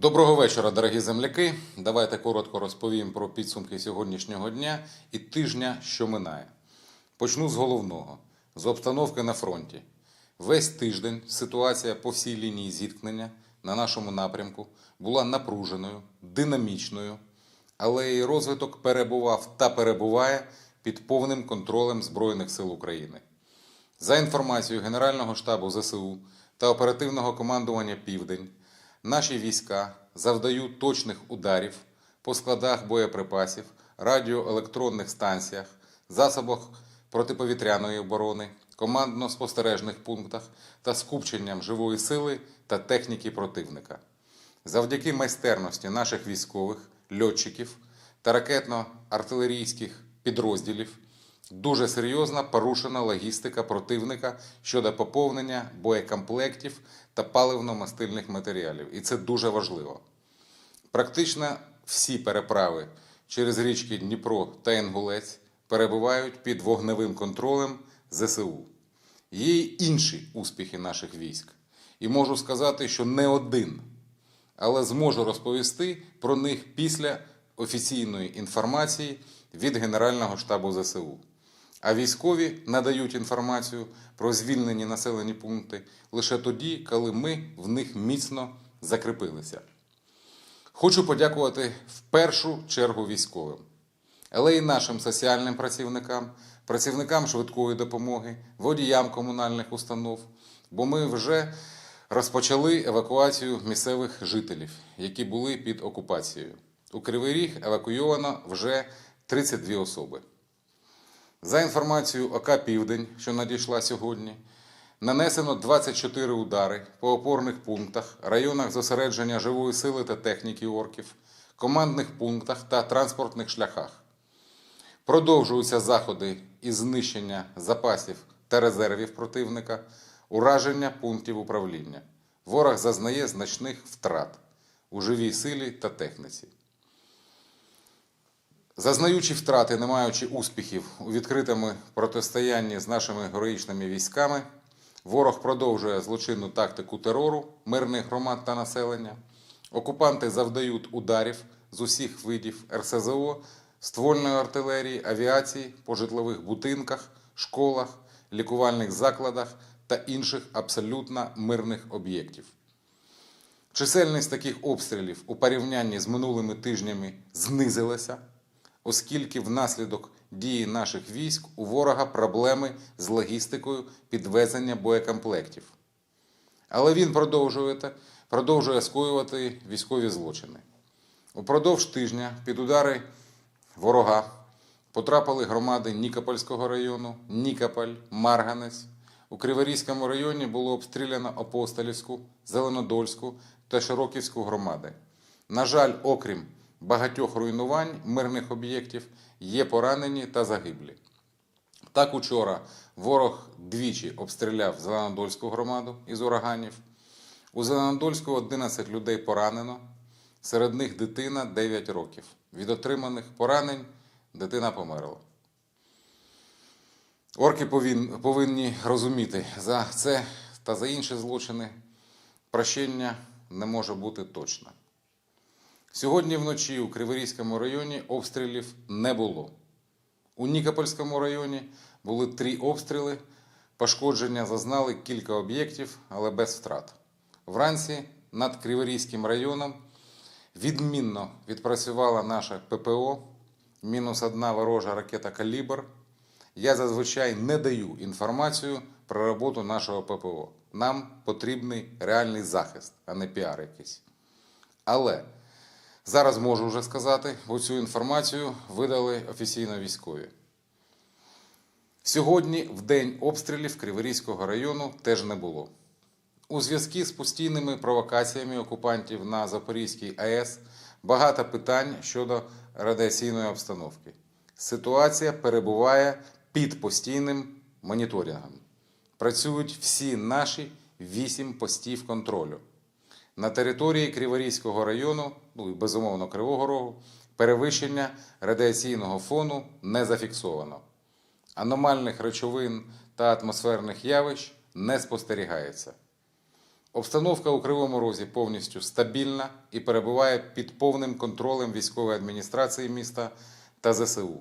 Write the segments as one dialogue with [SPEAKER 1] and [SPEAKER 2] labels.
[SPEAKER 1] Доброго вечора, дорогі земляки. Давайте коротко розповім про підсумки сьогоднішнього дня і тижня, що минає. Почну з головного з обстановки на фронті. Весь тиждень ситуація по всій лінії зіткнення на нашому напрямку була напруженою, динамічною, але її розвиток перебував та перебуває під повним контролем Збройних сил України. За інформацією Генерального штабу ЗСУ та оперативного командування Південь, наші війська завдають точних ударів по складах боєприпасів, радіоелектронних станціях, засобах протиповітряної оборони, командно-спостережних пунктах та скупченням живої сили та техніки противника. Завдяки майстерності наших військових, льотчиків та ракетно-артилерійських підрозділів дуже серйозно порушена логістика противника щодо поповнення боєкомплектів та паливно-мастильних матеріалів. І це дуже важливо. Практично всі переправи через річки Дніпро та Інгулець перебувають під вогневим контролем ЗСУ. Є й інші успіхи наших військ. І можу сказати, що не один, але зможу розповісти про них після офіційної інформації від Генерального штабу ЗСУ. А військові надають інформацію про звільнені населені пункти лише тоді, коли ми в них міцно закріпилися. Хочу подякувати в першу чергу військовим, але й нашим соціальним працівникам, працівникам швидкої допомоги, водіям комунальних установ, бо ми вже розпочали евакуацію місцевих жителів, які були під окупацією. У Кривий Ріг евакуйовано вже 32 особи. За інформацією ОК Південь, що надійшла сьогодні, нанесено 24 удари по опорних пунктах, районах зосередження живої сили та техніки орків, командних пунктах та транспортних шляхах. Продовжуються заходи із знищення запасів та резервів противника, ураження пунктів управління. Ворог зазнає значних втрат у живій силі та техніці. Зазнаючи втрати, не маючи успіхів у відкритому протистоянні з нашими героїчними військами, ворог продовжує злочинну тактику терору мирних громад та населення. Окупанти завдають ударів з усіх видів РСЗО, ствольної артилерії, авіації по житлових будинках, школах, лікувальних закладах та інших абсолютно мирних об'єктів. Чисельність таких обстрілів у порівнянні з минулими тижнями знизилася, оскільки внаслідок дії наших військ у ворога проблеми з логістикою підвезення боєкомплектів. Але він продовжує, продовжує скоювати військові злочини. Упродовж тижня під удари ворога потрапили громади Нікопольського району, Нікополь, Марганець. У Криворізькому районі було обстріляно Апостолівську, Зеленодольську та Широківську громади. На жаль, окрім багатьох руйнувань мирних об'єктів, є поранені та загиблі. Так учора ворог двічі обстріляв Зеленодольську громаду із ураганів. У Зеленодольську 11 людей поранено, серед них дитина 9 років. Від отриманих поранень дитина померла. Орки повинні розуміти, за це та за інші злочини прощення не може бути точно. Сьогодні вночі у Криворізькому районі обстрілів не було. У Нікопольському районі були три обстріли. Пошкодження зазнали кілька об'єктів, але без втрат. Вранці над Криворізьким районом відмінно відпрацювала наша ППО, мінус одна ворожа ракета Калібр. Я зазвичай не даю інформацію про роботу нашого ППО. Нам потрібний реальний захист, а не піар якийсь. Але зараз можу вже сказати, бо цю інформацію видали офіційно військові. Сьогодні, в день обстрілів Криворізького району, теж не було. У зв'язку з постійними провокаціями окупантів на Запорізькій АЕС багато питань щодо радіаційної обстановки. Ситуація перебуває під постійним моніторингом. Працюють всі наші вісім постів контролю. На території Криворізького району, ну і безумовно Кривого Рогу, перевищення радіаційного фону не зафіксовано. Аномальних речовин та атмосферних явищ не спостерігається. Обстановка у Кривому Розі повністю стабільна і перебуває під повним контролем військової адміністрації міста та ЗСУ.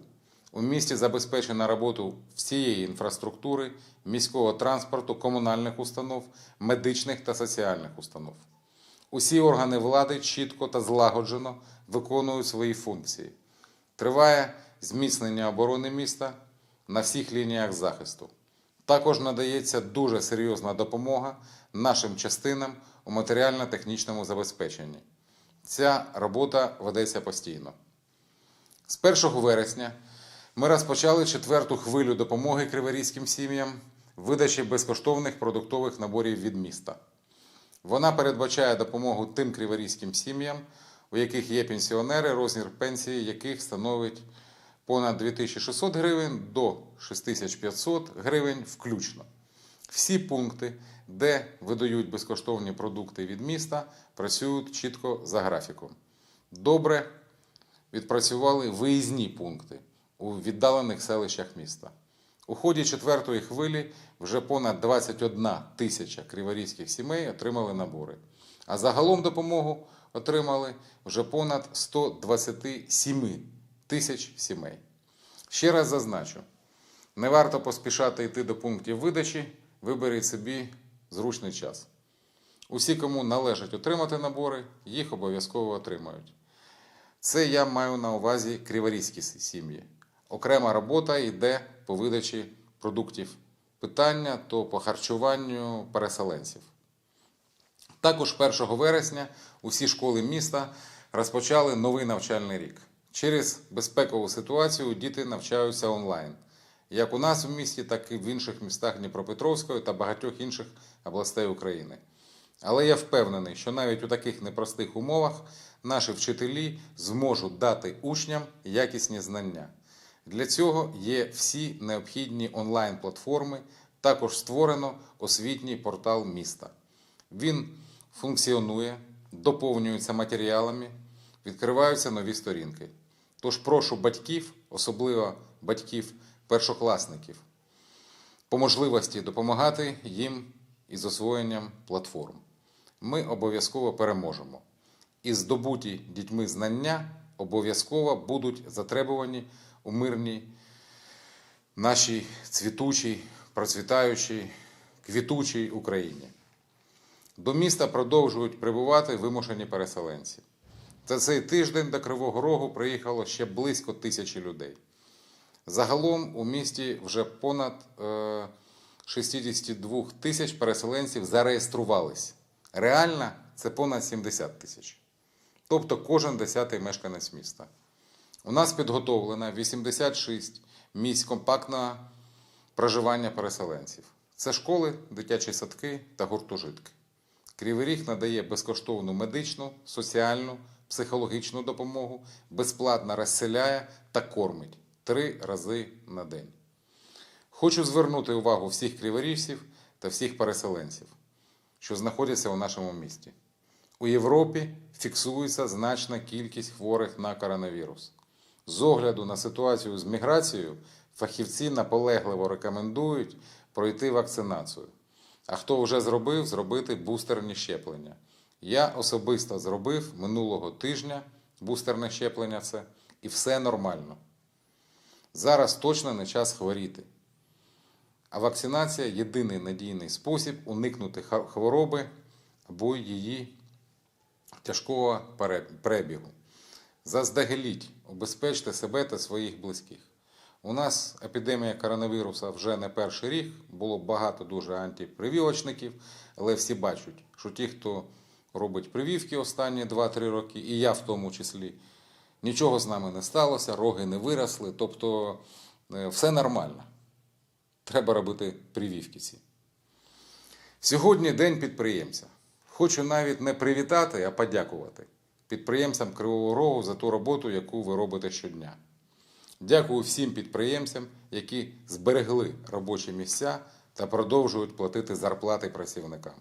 [SPEAKER 1] У місті забезпечена роботу всієї інфраструктури, міського транспорту, комунальних установ, медичних та соціальних установ. Усі органи влади чітко та злагоджено виконують свої функції. Триває зміцнення оборони міста на всіх лініях захисту. Також надається дуже серйозна допомога нашим частинам у матеріально-технічному забезпеченні. Ця робота ведеться постійно. З 1 вересня ми розпочали четверту хвилю допомоги криворізьким сім'ям видачі безкоштовних продуктових наборів від міста. Вона передбачає допомогу тим криворізьким сім'ям, у яких є пенсіонери, розмір пенсії яких становить понад 2600 гривень до 6500 гривень включно. Всі пункти, де видають безкоштовні продукти від міста, працюють чітко за графіком. Добре відпрацювали виїзні пункти у віддалених селищах міста. У ході четвертої хвилі вже понад 21 тисяча криворізьких сімей отримали набори. А загалом допомогу отримали вже понад 127 тисяч сімей. Ще раз зазначу: не варто поспішати йти до пунктів видачі, виберіть собі зручний час. Усі, кому належить отримати набори, їх обов'язково отримають. Це я маю на увазі криворізькі сім'ї. Окрема робота йде по видачі продуктів питання то по харчуванню переселенців. Також 1 вересня усі школи міста розпочали новий навчальний рік. Через безпекову ситуацію діти навчаються онлайн, як у нас у місті, так і в інших містах Дніпропетровської та багатьох інших областей України. Але я впевнений, що навіть у таких непростих умовах наші вчителі зможуть дати учням якісні знання. Для цього є всі необхідні онлайн-платформи, також створено освітній портал міста. Він функціонує, доповнюється матеріалами, відкриваються нові сторінки. Тож прошу батьків, особливо батьків першокласників, по можливості допомагати їм із освоєнням платформ. Ми обов'язково переможемо. І здобуті дітьми знання обов'язково будуть затребувані у мирній нашій цвітучій, процвітаючій, квітучій Україні. До міста продовжують прибувати вимушені переселенці. За цей тиждень до Кривого Рогу приїхало ще близько тисячі людей. Загалом у місті вже понад е, 62 тисяч переселенців зареєструвались. Реально це понад 70 тисяч. Тобто кожен десятий мешканець міста. У нас підготовлено 86 місць компактного проживання переселенців. Це школи, дитячі садки та гуртожитки. Кривий Ріг надає безкоштовну медичну, соціальну, психологічну допомогу, безплатно розселяє та кормить три рази на день. Хочу звернути увагу всіх криворіжців та всіх переселенців, що знаходяться у нашому місті. У Європі фіксується значна кількість хворих на коронавірус. З огляду на ситуацію з міграцією, фахівці наполегливо рекомендують пройти вакцинацію. А хто вже зробив, зробити бустерні щеплення. Я особисто зробив минулого тижня бустерне щеплення це, і все нормально. Зараз точно не час хворіти. А вакцинація єдиний надійний спосіб уникнути хвороби або її тяжкого перебігу. Заздалегідь убезпечте себе та своїх близьких. У нас епідемія коронавіруса вже не перший рік, було багато дуже антипрививочників, але всі бачать, що ті, хто робить прививки останні 2-3 роки, і я в тому числі, нічого з нами не сталося, роги не виросли, тобто е, все нормально. Треба робити прививки ці. Сьогодні день підприємця. Хочу навіть не привітати, а подякувати підприємцям Кривого Рогу за ту роботу, яку ви робите щодня. Дякую всім підприємцям, які зберегли робочі місця та продовжують платити зарплати працівникам.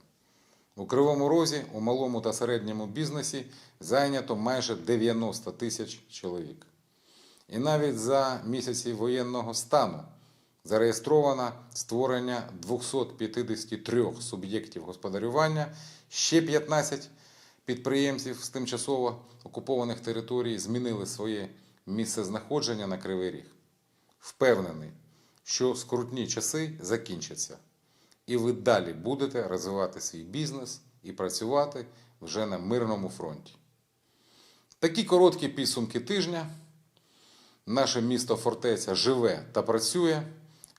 [SPEAKER 1] У Кривому Розі у малому та середньому бізнесі зайнято майже 90 тисяч чоловік. І навіть за місяці воєнного стану зареєстровано створення 253 суб'єктів господарювання, ще 15 підприємців з тимчасово окупованих територій змінили своє місце знаходження на Кривий Ріг. Впевнений, що скрутні часи закінчаться, і ви далі будете розвивати свій бізнес і працювати вже на мирному фронті. Такі короткі підсумки тижня. Наше місто Фортеця живе та працює.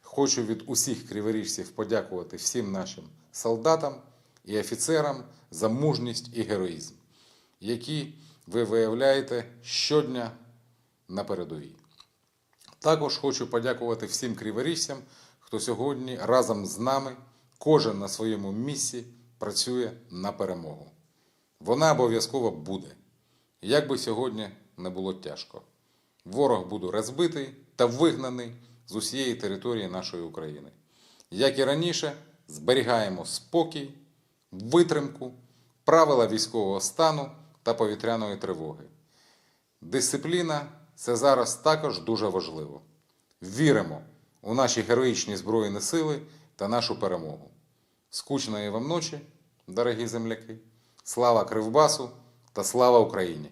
[SPEAKER 1] Хочу від усіх криворіжців подякувати всім нашим солдатам і офіцерам за мужність і героїзм, які ви виявляєте щодня на передовій. Також хочу подякувати всім криворіжцям, хто сьогодні разом з нами, кожен на своєму місці, працює на перемогу. Вона обов'язково буде, як би сьогодні не було тяжко. Ворог буде розбитий та вигнаний з усієї території нашої України. Як і раніше, зберігаємо спокій, витримку, правила військового стану та повітряної тривоги. Дисципліна це зараз також дуже важливо. Віримо у наші героїчні Збройні сили та нашу перемогу. Скучної вам ночі, дорогі земляки! Слава Кривбасу та слава Україні!